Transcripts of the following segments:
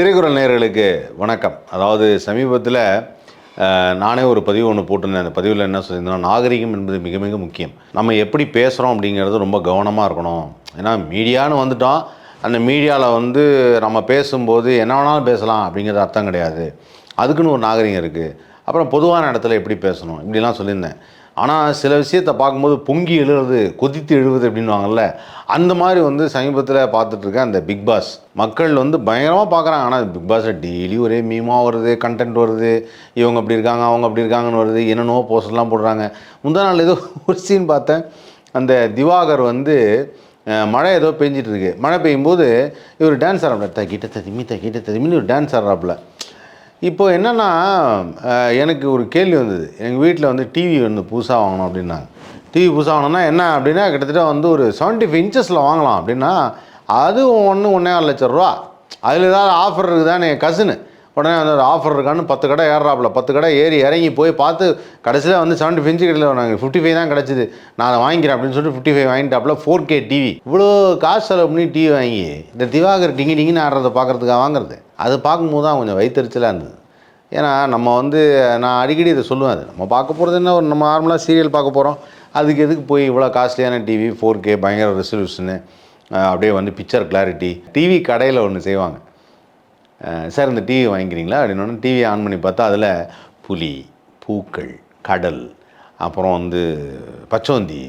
திரைக்குறள் நேயர்களுக்கு வணக்கம். அதாவது சமீபத்தில் நானே ஒரு பதிவு ஒன்று போட்டிருந்தேன். அந்த பதிவில் என்ன சொல்லியிருந்தேன்னா நாகரிகம் என்பது மிக மிக முக்கியம். நம்ம எப்படி பேசுகிறோம் அப்படிங்கிறது ரொம்ப கவனமாக இருக்கணும். ஏன்னா மீடியான்னு வந்துட்டோம். அந்த மீடியாவில் வந்து நம்ம பேசும்போது என்ன வேணாலும் பேசலாம் அப்படிங்கிறது அர்த்தம் கிடையாது. அதுக்குன்னு ஒரு நாகரிகம் இருக்குது அப்புறம் பொதுவான இடத்துல எப்படி பேசணும்? இப்படிலாம் சொல்லியிருந்தேன். ஆனால் சில விஷயத்தை பார்க்கும்போது பொங்கி எழுறது கொதித்து எழுவது அப்படின்வாங்கல்ல அந்த மாதிரி வந்து சமீபத்தில் பார்த்துட்ருக்கேன் அந்த பிக் பாஸ் மக்கள் வந்து பயங்கரமாக பார்க்குறாங்க. ஆனால் பிக் பாஸில் டெய்லி ஒரே மீமாக வருது கண்டென்ட் வருது. இவங்க அப்படி இருக்காங்க அவங்க அப்படி இருக்காங்கன்னு வருது. என்னென்னவோ போஸ்டர்லாம் போடுறாங்க. முந்தா நாள் ஏதோ ஒரு சீன் பார்த்தேன். அந்த திவாகர் வந்து மழை ஏதோ பெஞ்சிட்டு இருக்கு. மழை பெய்யும்போது இவர் டான்ஸ் ஆடுறாப்புல தக்கிட்ட ததிமி தக்கிட்ட ததிமின்னு ஒரு டான்ஸ் ஆடுறாப்புல இப்போது என்னென்னா எனக்கு ஒரு கேள்வி வந்தது. எங்கள் வீட்டில் வந்து டிவி வந்து புதுசாக வாங்கணும் அப்படின்னாங்க. டிவி புதுசாக வாங்கணும்னா என்ன அப்படின்னா கிட்டத்தட்ட வந்து ஒரு செவன்ட்டி ஃபைவ் இன்ச்சஸில் வாங்கலாம் அப்படின்னா அது ஒன்று ஒன்றே ஆறு லட்சம் ரூபா. அதில் ஏதாவது ஆஃபர் இருக்குதான்னு என் கசினு உடனே அந்த ஒரு ஆஃபர் இருக்கான்னு பத்து கடை ஏறுறாப்புல. பத்து கடை ஏறி இறங்கி போய் பார்த்து கடைசியில் வந்து செவன்ட்டி ஃபைவ் கடையில் நாங்கள் ஃபிஃப்டி ஃபைவ் தான் கிடச்சிது. நான் அதை வாங்கிக்கிறேன் அப்படின்னு சொல்லிட்டு ஃபிஃப்டி ஃபைவ் வாங்கிட்டாப்புல. ஃபோர் கே டிவி இவ்வளோ காசு செலவு பண்ணி டிவி வாங்கி இந்த திவாகர் டிங்கி டிங்கின்னு ஆடுறதை பார்க்குறதுக்காக வாங்குறது. அது பார்க்கும்போது தான் கொஞ்சம் வயிற்றுச்சலாக இருந்தது. ஏன்னா நம்ம வந்து நான் அடிக்கடி இதை சொல்லுவேன் அது. நம்ம பார்க்க போகிறது என்ன? ஒரு நம்ம நார்மலாக சீரியல் பார்க்க போகிறோம் அதுக்கு எதுக்கு போய் இவ்வளோ காஸ்ட்லியான டிவி ஃபோர் கே பயங்கர ரெசல்யூஷனு அப்படியே வந்து பிக்சர் கிளாரிட்டி டிவி கடையில் ஒன்று செய்வாங்க. சார் இந்த டிவி வாங்கிக்கிறீங்களா? அப்படின்னு டிவி ஆன் பண்ணி பார்த்தா அதில் புலி பூக்கள் கடல் அப்புறம் வந்து பச்சோந்தி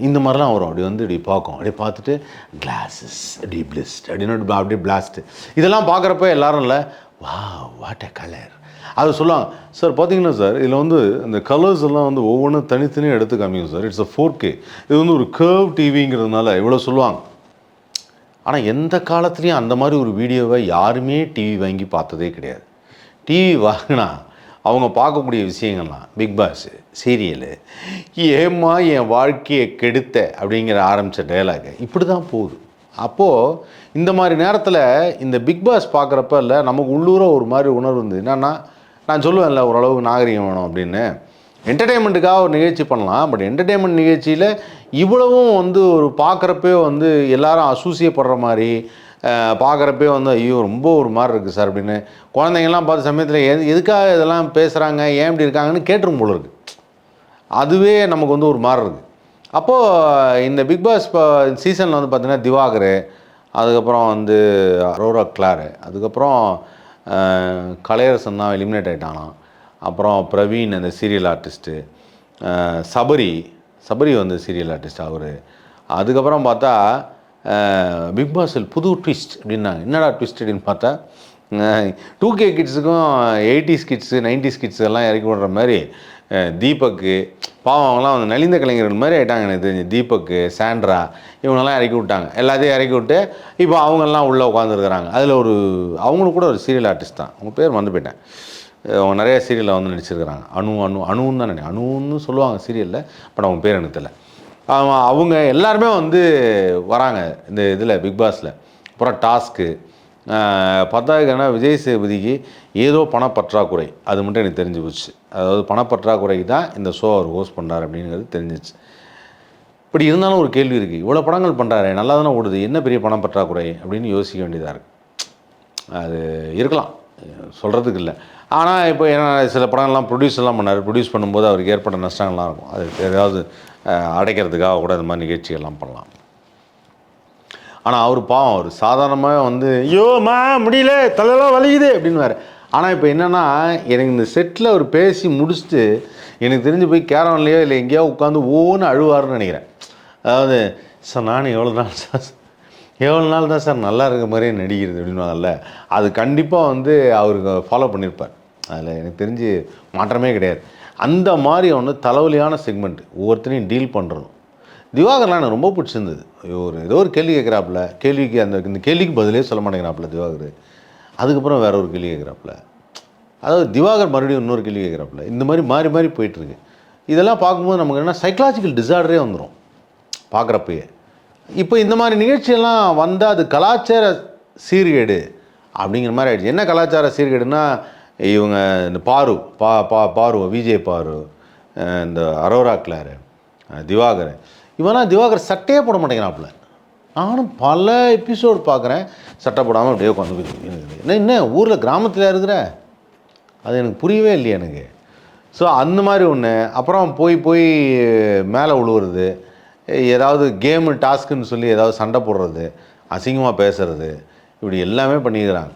இந்த மாதிரிலாம் வரும். அப்படி வந்து இப்படி பார்க்கும். அப்படி பார்த்துட்டு கிளாஸஸ் அப்படி பிளிஸ்ட் அப்படின்னு அப்படி- அப்படியே பிளாஸ்ட் இதெல்லாம் பார்க்குறப்ப எல்லாரும் இல்லை வா வாட் அ கலர் அது சொல்லுவாங்க சார் பார்த்தீங்கன்னா சார் இதில் வந்து இந்த கலர்ஸ் எல்லாம் வந்து ஒவ்வொன்றும் தனித்தனியாக எடுத்து காமிக்கும் sir it's a four K இது வந்து ஒரு கர்வ் டிவிங்கிறதுனால இவ்வளோ சொல்லுவாங்க. ஆனால் எந்த காலத்துலேயும் அந்த மாதிரி ஒரு வீடியோவை யாருமே டிவி வாங்கி பார்த்ததே கிடையாது. டிவி வாங்கினா அவங்க பார்க்கக்கூடிய விஷயங்கள்லாம் பிக் பாஸ் சீரியலு ஏம்மா என் வாழ்க்கையை கெடுத்த அப்படிங்கிற ஆரம்பித்த டைலாக் இப்படி தான் போகுது. அப்போது இந்த மாதிரி நேரத்தில் இந்த பிக் பாஸ் பார்க்குறப்ப இல்லை நமக்கு உள்ளூர ஒரு மாதிரி உணர்வு இருந்தது. என்னென்னா நான் சொல்லுவேன்ல ஓரளவுக்கு நாகரிகம் வேணும் அப்படின்னு. என்டர்டெயின்மெண்ட்டுக்காக ஒரு நிகழ்ச்சி பண்ணலாம் பட் என்டர்டெயின்மெண்ட் நிகழ்ச்சியில் இவ்வளவும் வந்து ஒரு பார்க்குறப்பே வந்து எல்லாரும் அசூசியப்படுற மாதிரி பார்க்குறப்பே வந்து ஐயோ ரொம்ப ஒரு மாதிரி இருக்குது சார் அப்படின்னு. குழந்தைங்கள்லாம் பார்த்த சமயத்தில் எது எதுக்காக இதெல்லாம் பேசுகிறாங்க ஏன் இப்படி இருக்காங்கன்னு கேட்டுரும் போல இருக்குது அதுவே நமக்கு வந்து ஒரு மாதிரி இருக்குது அப்போது இந்த பிக் பாஸ் சீசனில் வந்து பார்த்திங்கன்னா திவாகர் அதுக்கப்புறம் வந்து அரோரா கிளாரு அதுக்கப்புறம் கலையரசன் தான் எலிமினேட் ஆகிட்டானாம் அப்புறம் பிரவீன் அந்த சீரியல் ஆர்டிஸ்ட்டு சபரி சபரி வந்து சீரியல் ஆர்டிஸ்ட் அவர். அதுக்கப்புறம் பார்த்தா பிக் பாஸில் புது ட்விஸ்ட் அப்படின்னாங்க. என்னடா ட்விஸ்ட் அப்படின்னு பார்த்தா டூ கே கிட்ஸுக்கும் எயிட்டிஸ் கிட்ஸு நைன்டிஸ் கிட்ஸ் எல்லாம் இறக்கி விடுற மாதிரி தீபக்கு பாவம் அவங்களாம் வந்து நலிந்த கலைஞர்கள் மாதிரி ஆயிட்டாங்க எனக்கு தெரிஞ்சு. தீபக்கு சாண்ட்ரா இவங்கெல்லாம் இறக்கி விட்டாங்க. எல்லாத்தையும் இறக்கி விட்டு இப்போ அவங்கெல்லாம் உள்ளே உட்காந்துருக்குறாங்க அதில் ஒரு அவங்களும் கூட ஒரு சீரியல் ஆர்டிஸ்ட் தான். அவங்க பேர் வந்து போயிட்டேன். நிறைய சீரியலில் வந்து நடிச்சிருக்கிறாங்க. அணு அணு அணுன்னு தான் நினைக்கிறேன். அணுன்னு சொல்லுவாங்க சீரியலில் பட் அவங்க பேர் எனக்கு தெரியல. அவங்க எல்லாருமே வந்து வராங்க இந்த இதில் பிக் பாஸில் அப்புறம் டாஸ்க்கு பத்தாவதுக்கான விஜய் சேதுபதிக்கு ஏதோ பணப்பற்றாக்குறை. அது மட்டும் எனக்கு தெரிஞ்சு போச்சு. அதாவது பணப்பற்றாக்குறைக்கு தான் இந்த ஷோ அவர் ஹோஸ்ட் பண்ணுறாரு அப்படிங்கிறது தெரிஞ்சிச்சு. இப்படி இருந்தாலும் ஒரு கேள்வி இருக்குது இவ்வளோ படங்கள் பண்ணுறாரு நல்லா தானே ஓடுது என்ன பெரிய பணம் பற்றாக்குறை அப்படின்னு யோசிக்க வேண்டியதாக இருக்குது அது இருக்கலாம். சொல்கிறதுக்கு இல்லை. ஆனால் இப்போ ஏன்னா சில படங்கள்லாம் ப்ரொடியூஸ் எல்லாம் பண்ணார். ப்ரொடியூஸ் பண்ணும்போது அவருக்கு ஏற்பட்ட நஷ்டங்கள்லாம் இருக்கும். அது ஏதாவது அடைக்கிறதுக்காக கூட இந்த மாதிரி நிகழ்ச்சிகள்லாம் பண்ணலாம். ஆனால் அவர் பாவம். அவர் சாதாரணமாக வந்து ஐயோம்மா முடியல. தலையெல்லாம் வலிக்குது. அப்படின்னு ஆனால் இப்போ என்னென்னா எனக்கு இந்த செட்டில் அவர் பேசி முடிச்சுட்டு எனக்கு தெரிஞ்சு போய் கேரவன்லையோ இல்லை எங்கேயோ உட்காந்து ஓன்னு அழுவாருன்னு நினைக்கிறேன். அதாவது சார் நானும் எவ்வளோ நாள் சார் எவ்வளோ நாள் தான் சார் நல்லா இருக்க மாதிரியே நடிக்கிறது அப்படின்வாங்கல்ல அது கண்டிப்பாக வந்து அவருக்கு ஃபாலோ பண்ணியிருப்பார் அதில் எனக்கு தெரிஞ்சு மாற்றமே கிடையாது. அந்த மாதிரி ஒன்று தலைவலியான செக்மெண்ட் ஒவ்வொருத்தரையும் டீல் பண்ணுறணும் திவாகர்லாம் எனக்கு ரொம்ப பிடிச்சிருந்தது. ஒரு ஏதோ ஒரு கேள்வி கேட்குறாப்புல. கேள்விக்கு அந்த இந்த கேள்விக்கு பதிலே சொல்ல மாட்டேங்கிறாப்புல திவாகர். அதுக்கப்புறம் வேற ஒரு கேள்வி கேட்குறாப்புல. அதாவது திவாகர் மறுபடியும் இன்னொரு கேள்வி கேட்குறாப்புல. இந்த மாதிரி மாறி மாறி போயிட்டுருக்கு இதெல்லாம் பார்க்கும்போது நமக்கு என்ன சைக்கலாஜிக்கல் டிசார்டரே வந்துடும் பார்க்குறப்பயே. இப்போ இந்த மாதிரி நிகழ்ச்சியெல்லாம் வந்தால் அது கலாச்சார சீர்கேடு அப்படிங்கிற மாதிரி ஆகிடுச்சு என்ன கலாச்சார சீர்கேடுனா இவங்க இந்த பாரு பா பா பாரு விஜய் பாரு இந்த அரோரா கிளாரு திவாகர். இவனா திவாகர் சட்டையே போட மாட்டேங்கிறாப்புல. நானும் பல எபிசோடு பார்க்குறேன் சட்டை போடாமல் அப்படியே உட்காந்து என்ன என்ன ஊரில் கிராமத்தில் இருக்கிற? அது எனக்கு புரியவே இல்லையே எனக்கு. ஸோ அந்த மாதிரி ஒன்று அப்புறம் போய் போய் மேலே விழுவுறது ஏதாவது கேமு டாஸ்க்குன்னு சொல்லி ஏதாவது சண்டை போடுறது அசிங்கமாக பேசுறது இப்படி எல்லாமே பண்ணிக்கிறாங்க.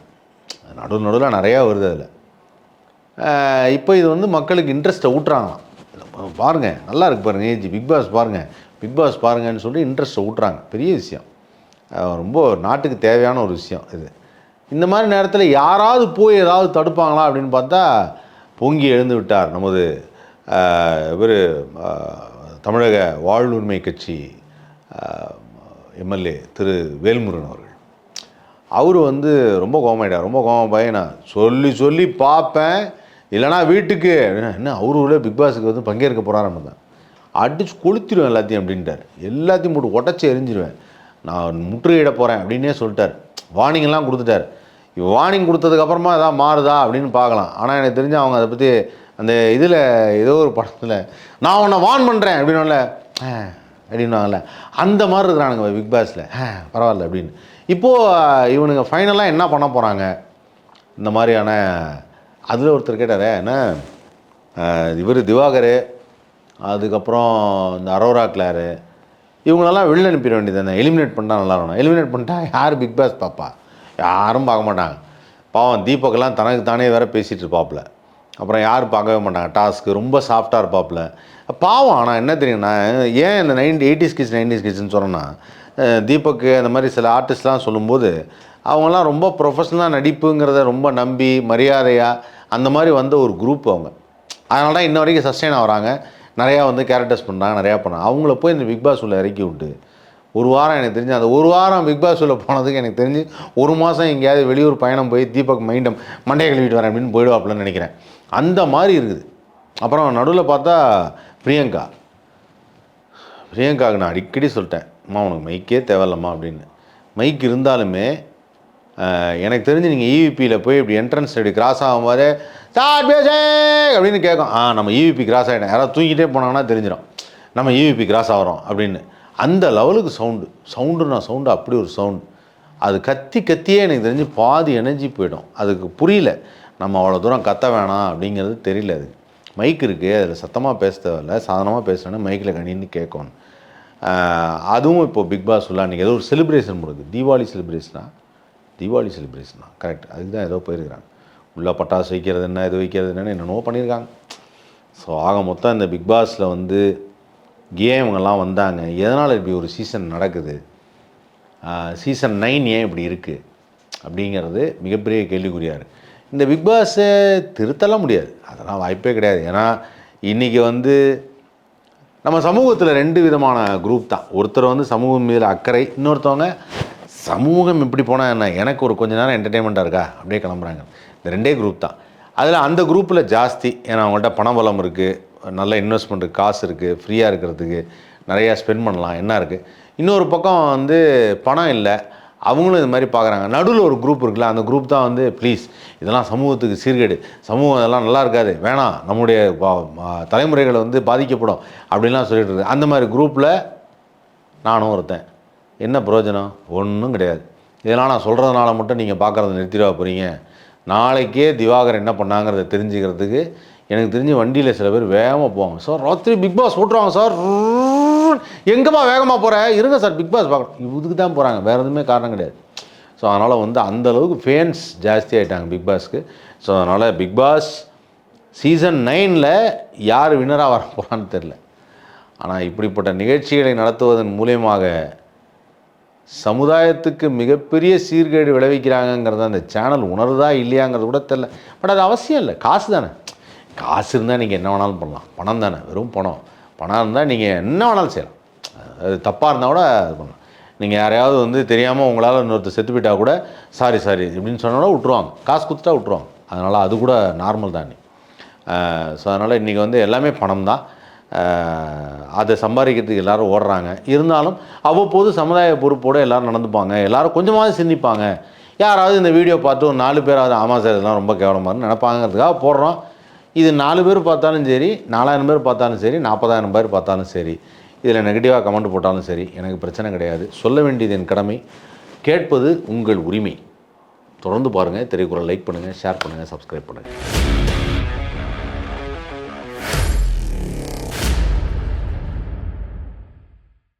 நடு நடுவில் நிறையா வருது அதில். இப்போ இது வந்து மக்களுக்கு இன்ட்ரெஸ்ட்டை ஊட்டுறாங்களாம். பாருங்கள் நல்லா இருக்கு பாருங்கள் ஏஜி பிக் பாஸ் பாருங்கள் பிக் பாஸ் பாருங்கன்னு சொல்லி இன்ட்ரெஸ்ட்டை ஊட்டுறாங்க. பெரிய விஷயம். ரொம்ப நாட்டுக்கு தேவையான ஒரு விஷயம் இது. இந்த மாதிரி நேரத்தில் யாராவது போய் ஏதாவது தடுப்பாங்களா அப்படின்னு பார்த்தா பொங்கி எழுந்து விட்டார் நமது இவர் தமிழக வாழ்வுரிமை கட்சி எம்எல்ஏ திரு வேல்முருகன் அவர்கள். அவர் வந்து ரொம்ப கோமாயிட்டார் ரொம்ப கோமாய் நான் சொல்லி சொல்லி பார்ப்பேன் இல்லைனா வீட்டுக்கு என்ன அவரு உள்ள பிக் பாஸுக்கு வந்து பங்கேற்க போகிறாருன்னு தான் அடித்து கொளுத்திடுவேன் எல்லாத்தையும் அப்படின்ட்டார். எல்லாத்தையும் போட்டு உடச்சி எரிஞ்சிருவேன். நான் முற்றுகையிட போகிறேன் அப்படின்னே சொல்லிட்டார். வார்னிங்லாம் கொடுத்துட்டார். வார்னிங் கொடுத்ததுக்கப்புறமா எதாவது மாறுதா அப்படின்னு பார்க்கலாம். ஆனால் எனக்கு தெரிஞ்சு அவங்க அதை பற்றி அந்த இதில் ஏதோ ஒரு படத்தில் நான் உன்னை வார்ன் பண்ணுறேன் அப்படின்னுல அப்படின்வாங்கல்ல அந்த மாதிரி இருக்கிறானுங்க பிக் பாஸில் பரவாயில்ல அப்படின்னு. இப்போது இவனுங்க ஃபைனலாக என்ன பண்ண போகிறாங்க இந்த மாதிரியான அதில் ஒருத்தர் கேட்டார் என்ன இவர் திவாகர் அதுக்கப்புறம் இந்த அரோரா கிளாரு இவங்களெல்லாம் வெளில அனுப்பிட வேண்டியது எலிமினேட் பண்ணால் நல்லா இருக்கணும் எலிமினேட் பண்ணிட்டா யார் பிக் பாஸ் பாப்பா? யாரும் பார்க்க மாட்டாங்க. பாவம் தீபக்கெல்லாம் தனக்கு தானே வேறு பேசிகிட்டு இருப்பாப்புல அப்புறம் யாரும் பார்க்கவே மாட்டாங்க. டாஸ்க்கு ரொம்ப சாஃப்டாக இருப்பாப்பில். பாவம் ஆனால் என்ன தெரியும்னா ஏன் இந்த நைன்டி எயிட்டிஸ் கிட்ஸ் நைன்டிஸ் கிட்ஸ்ன்னு சொன்னேன்னா தீபக்கு அந்த மாதிரி சில ஆர்டிஸ்ட்லாம் சொல்லும்போது அவங்கெல்லாம் ரொம்ப ப்ரொஃபஷனலாக நடிப்புங்கிறத ரொம்ப நம்பி மரியாதையாக அந்த மாதிரி வந்த ஒரு குரூப் அவங்க. அதனால தான் இன்ன வரைக்கும் சஸ்டெயின் ஆகிறாங்க. நிறையா வந்து கேரக்டர்ஸ் பண்ணுறாங்க நிறையா பண்ணாங்க அவங்கள போய் இந்த பிக் பாஸ் உள்ள இறக்கி விட்டு ஒரு வாரம் எனக்கு தெரிஞ்சு அந்த ஒரு வாரம் பிக் பாஸ் உள்ள போனதுக்கு எனக்கு தெரிஞ்சு ஒரு மாதம் எங்கேயாவது வெளியூர் பயணம் போய் தீபக் மைண்டம் மண்டையை கழுவிட்டு வரேன் அப்படின்னு போயிடுவாப்புலன்னு நினைக்கிறேன். அந்த மாதிரி இருக்குது. அப்புறம் நடுவில் பார்த்தா பிரியங்கா. பிரியங்காவுக்கு நான் அடிக்கடி சொல்லிட்டேன் அம்மா உனக்கு மைக்கே தேவையில்லம்மா அப்படின்னு. மைக் இருந்தாலுமே எனக்கு தெரிஞ்சு நீங்கள் ஈவிபியில் போய் இப்படி என்ட்ரன்ஸ் இப்படி கிராஸ் ஆகும் போது சார் பேசே அப்படின்னு கேட்கும். ஆ நம்ம ஈவிபி கிராஸ் ஆகிட்டேன் யாராவது தூங்கிட்டே போனாங்கன்னா தெரிஞ்சிடும் நம்ம ஈவிபி கிராஸ் ஆகிறோம் அப்படின்னு. அந்த லெவலுக்கு சவுண்டு சவுண்டுனா சவுண்டு அப்படி ஒரு சவுண்டு அது கத்தி கத்தியே எனக்கு தெரிஞ்சு பாதி எனர்ஜி போயிடும். அதுக்கு புரியல. நம்ம அவ்வளோ தூரம் கத்த வேணாம் அப்படிங்கிறது தெரியல அது. மைக் இருக்குது அதில் சத்தமாக பேச தேவையில்ல சாதாரணமாக பேசுகிறேன்னு மைக்கில் கணின்னு கேட்கணும். அதுவும் இப்போ பிக் பாஸ் உள்ள அன்றைக்கி ஏதோ ஒரு செலிப்ரேஷன் முடியுது தீபாவளி செலிப்ரேஷனா தீபாவளி செலிப்ரேஷனா கரெக்ட் அதுக்கு தான் ஏதோ போயிருக்கிறாங்க. உள்ளே பட்டாசு வைக்கிறது என்ன இது வைக்கிறது என்னென்னு என்னென்னவோ பண்ணியிருக்காங்க. ஸோ ஆக மொத்தம் இந்த பிக் பாஸில் வந்து ஏன் இவங்கெல்லாம் வந்தாங்க. எதனால் இப்படி ஒரு சீசன் நடக்குது? சீசன் நைன் ஏன் இப்படி இருக்குது அப்படிங்கிறது மிகப்பெரிய கேள்விக்குறியாக இருக்குது இந்த பிக் பாஸை திருத்தலாம் முடியாது. அதெல்லாம் வாய்ப்பே கிடையாது. ஏன்னா இன்றைக்கி வந்து நம்ம சமூகத்தில் ரெண்டு விதமான குரூப் தான். ஒருத்தர் வந்து சமூகம் மீது அக்கறை இன்னொருத்தவங்க சமூகம் இப்படி போனால் என்ன? எனக்கு ஒரு கொஞ்ச நேரம் என்டர்டெயின்மெண்ட்டாக இருக்கா? அப்படியே கிளம்புறாங்க. இந்த ரெண்டே குரூப் தான். அதில் அந்த குரூப்பில் ஜாஸ்தி. ஏன்னா அவங்கள்ட்ட பணபலம் இருக்குது நல்ல இன்வெஸ்ட்மெண்ட்டுக்கு காசு இருக்குது ஃப்ரீயாக இருக்கிறதுக்கு நிறையா ஸ்பெண்ட் பண்ணலாம். என்ன இருக்குது இன்னொரு பக்கம் வந்து பணம் இல்லை. அவங்களும் இது மாதிரி பார்க்குறாங்க. நடுவில் ஒரு குரூப் இருக்குல்ல அந்த குரூப் தான் வந்து ப்ளீஸ் இதெல்லாம் சமூகத்துக்கு சீர்கேடு. சமூகம் இதெல்லாம் நல்லா இருக்காது. வேணாம். நம்முடைய தலைமுறைகளை வந்து பாதிக்கப்படும். அப்படின்லாம் சொல்லிட்டு இருக்கு அந்த மாதிரி குரூப்பில் நானும் ஒருத்தன். என்ன பிரயோஜனம்? ஒன்றும் கிடையாது. இதெல்லாம் நான் சொல்கிறதுனால மட்டும் நீங்கள் பார்க்குறத நிறுத்திடுவா போகிறீங்க நாளைக்கே திவாகர் என்ன பண்ணாங்கிறத தெரிஞ்சுக்கிறதுக்கு எனக்கு தெரிஞ்சு வண்டியில் சில பேர் வேகமாக போவாங்க. சார் ராத்திரி பிக் பாஸ் ஓட்டுருவாங்க சார். எங்கேப்பா வேகமாக போகிற இருங்க சார் பிக் பாஸ் பார்க்கணும். இதுக்கு தான் போகிறாங்க வேறு எதுவுமே காரணம் கிடையாது. ஸோ அதனால் வந்து அந்த அளவுக்கு ஃபேன்ஸ் ஜாஸ்தி ஆகிட்டாங்க பிக் பாஸ்க்கு ஸோ அதனால் பிக் பாஸ் சீசன் நைனில் யார் வின்னராக வர போகிறான்னு தெரில ஆனால் இப்படிப்பட்ட நிகழ்ச்சிகளை நடத்துவதன் மூலியமாக சமுதாயத்துக்கு மிகப்பெரிய சீர்கேடு விளைவிக்கிறாங்கங்கிறத அந்த சேனல் உணருதா இல்லையாங்கிறது கூட தெரில பட் அது அவசியம் இல்லை. காசு தானே. காசு இருந்தால் நீங்கள் என்ன வேணாலும் பண்ணலாம். பணம் தானே. வெறும் பணம். பணம் இருந்தால் நீங்கள் என்ன வேணாலும் செய்யலாம். அது தப்பாக இருந்தால் கூட அது பண்ணலாம். நீங்கள் யாரையாவது வந்து தெரியாமல் உங்களால் இன்னொருத்தர் செத்து போயிட்டால் கூட சாரி சாரி இப்படின்னு சொன்னா விட்ருவாங்க காசு கொடுத்துட்டா விட்ருவாங்க அதனால் அது கூட நார்மல் தான் ஸோ அதனால் இன்றைக்கி வந்து எல்லாமே பணம் தான். அதை சம்பாதிக்கிறதுக்கு எல்லாரும் ஓடுறாங்க. இருந்தாலும் அவ்வப்போது சமுதாய பொறுப்போடு எல்லோரும் நடந்துப்பாங்க. எல்லோரும் கொஞ்சமாவது சிந்திப்பாங்க. யாராவது இந்த வீடியோ பார்த்து ஒரு நாலு பேராவது ஆமாம் சார் இதெல்லாம் ரொம்ப கேவலமாக நினைப்பாங்கிறதுக்காக போடுறோம். இது நாலு பேர் பார்த்தாலும் சரி நாலாயிரம் பேர் பார்த்தாலும் சரி நாற்பதாயிரம் பேர் பார்த்தாலும் சரி இதில் நெகட்டிவாக கமெண்ட் போட்டாலும் சரி எனக்கு பிரச்சனை கிடையாது. சொல்ல வேண்டியது என் கடமை. கேட்பது உங்கள் உரிமை. தொடர்ந்து பாருங்கள் திரைக்குறள் லைக் பண்ணுங்கள் ஷேர் பண்ணுங்கள் சப்ஸ்கிரைப் பண்ணுங்கள்